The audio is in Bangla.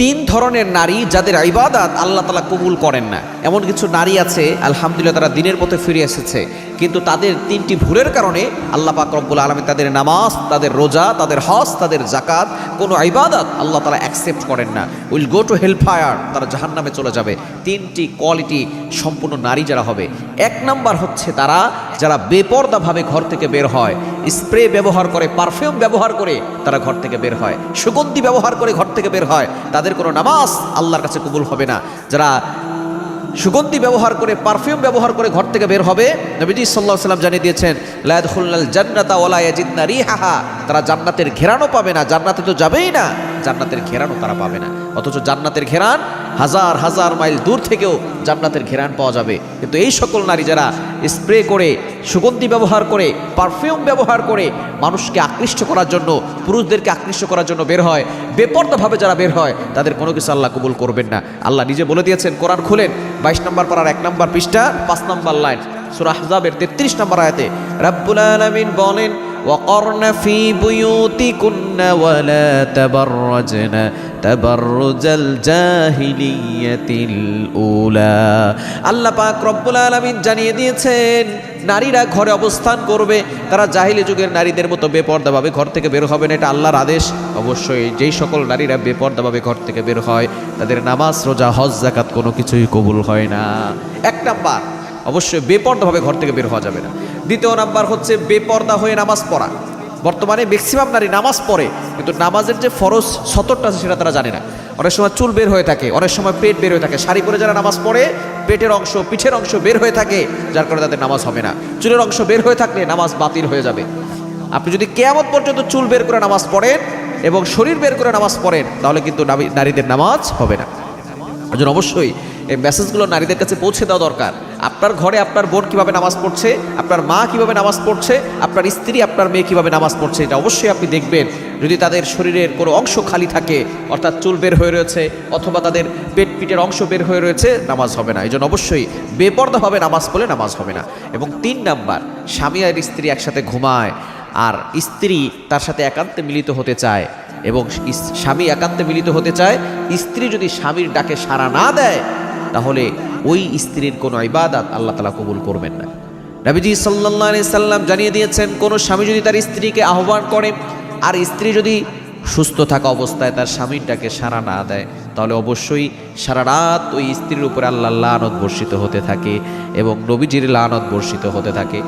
তিন ধরনের নারী যাদের ইবাদাত আল্লাহ তালা কবুল করেন না। এমন কিছু নারী আছে, আলহামদুলিল্লাহ তারা দিনের পথে ফিরে এসেছে। কিন্তু তাদের তিনটি ভুলের কারণে আল্লাহ পাক রব্বুল আলমী তাদের নামাজ, তাদের রোজা, তাদের হজ, তাদের জাকাত কোনো ইবাদত আল্লাহ তালা অ্যাকসেপ্ট করেন না। Will go to help fire Tara Jahan নামে চলে যাবে। তিনটি কোয়ালিটি সম্পূর্ণ নারী যারা হবে। এক নাম্বার হচ্ছে তারা যারা বেপর্দাভাবে ঘর থেকে বের হয়, স্প্রে ব্যবহার করে, পারফিউম ব্যবহার করে, তারা ঘর থেকে বের হয়। সুগন্ধি ব্যবহার করে ঘর থেকে বের হয়। তাদের কোনো নামাজ আল্লাহর কাছে কবুল হবে না। যারা সুগন্ধি ব্যবহার করে, পারফিউম ব্যবহার করে ঘর থেকে বের হবে, নবীজি সাল্লাহ সাল্লাম জানিয়ে দিয়েছেন লায়দুল্লাল জান্নাতা ওলা ইয়াজিদনা রিহাহা। তারা জান্নাতের ঘেরানো পাবে না, জান্নাতে তো যাবেই না। জান্নাতের ঘেরানো তারা পাবে না। অথচ জান্নাতের ঘেরান হাজার হাজার মাইল দূর থেকেও জান্নাতের ঘেরান পাওয়া যাবে। কিন্তু এই সকল নারী যারা স্প্রে করে, সুগন্ধি ব্যবহার করে, পারফিউম ব্যবহার করে মানুষকে আকৃষ্ট করার জন্য, পুরুষদেরকে আকৃষ্ট করার জন্য বের হয়, বেপর্দাভাবে যারা বের হয়, তাদের কোনো কিছু আল্লাহ কবুল করবেন না। আল্লাহ নিজে বলে দিয়েছেন, কোরআন খুলেন, বাইশ নম্বর পাড়ার এক নম্বর পৃষ্ঠা, পাঁচ নম্বর লাইন। সুরাহজাবের তেত্রিশ নম্বর আয়াতে, রাব্বুল আলামিন বলেন وقرن في بيوتكن ولا تبرجن تبرج الجاهلية الأولى আল্লাহ পাক রব্বুল আলামিন জানিয়ে দিয়েছেন নারীরা ঘরে অবস্থান করবে তারা জাহিলি যুগের নারীদের মতো বেপর্দাভাবে ঘর থেকে বের হবে না এটা আল্লাহর আদেশ অবশ্যই যেই সকল নারীরা বেপর্দাভাবে ঘর থেকে বের হয় তাদের নামাজ রোজা হজ জাকাত কোনো কিছুই কবুল হয় না এক নাম্বার অবশ্যই বেপর্দাভাবে ঘর থেকে বের হওয়া যাবে না দ্বিতীয় নাম্বার হচ্ছে বেপর্দা হয়ে নামাজ পড়া। বর্তমানে ম্যাক্সিমাম নারী নামাজ পড়ে, কিন্তু নামাজের যে ফরজ সতরটা আছে সেটা তারা জানে না। অনেক সময় চুল বের হয়ে থাকে, অনেক সময় পেট বের হয়ে থাকে। শাড়ি পরে যারা নামাজ পড়ে, পেটের অংশ, পিঠের অংশ বের হয়ে থাকে, যার কারণে তাদের নামাজ হবে না। চুলের অংশ বের হয়ে থাকলে নামাজ বাতিল হয়ে যাবে। আপনি যদি কেয়ামত পর্যন্ত চুল বের করে নামাজ পড়েন এবং শরীর বের করে নামাজ পড়েন, তাহলে কিন্তু নারীদের নামাজ হবে না। অবশ্যই এই মেসেজগুলো নারীদের কাছে পৌঁছে দেওয়া দরকার। আপনার ঘরে আপনার বোন কীভাবে নামাজ পড়ছে, আপনার মা কীভাবে নামাজ পড়ছে, আপনার স্ত্রী, আপনার মেয়ে কীভাবে নামাজ পড়ছে, এটা অবশ্যই আপনি দেখবেন। যদি তাদের শরীরের কোনো অংশ খালি থাকে, অর্থাৎ চুল বের হয়ে রয়েছে, অথবা তাদের পেট পিটের অংশ বের হয়ে রয়েছে, নামাজ হবে না। এই জন্য অবশ্যই বেপর্দাভাবে নামাজ পড়লে নামাজ হবে না। এবং তিন নাম্বার, স্বামী আর স্ত্রী একসাথে ঘুমায়, আর স্ত্রী তার সাথে একান্তে মিলিত হতে চায়, এবং স্বামী একান্তে মিলিত হতে চায়, স্ত্রী যদি স্বামীর ডাকে সাড়া না দেয় তাহলে ওই স্ত্রীর কোনো ইবাদাত আল্লাহ তালা কবুল করবেন না। নবীজি সাল্লাহ সাল্লাম জানিয়ে দিয়েছেন, কোনো স্বামী যদি তার স্ত্রীকে আহ্বান করে আর স্ত্রী যদি সুস্থ থাকা অবস্থায় তার স্বামীটাকে সারা না দেয়, তাহলে অবশ্যই সারা রাত ওই স্ত্রীর উপরে আল্লাহ লানত বর্ষিত হতে থাকে এবং নবীজির লানত বর্ষিত হতে থাকে।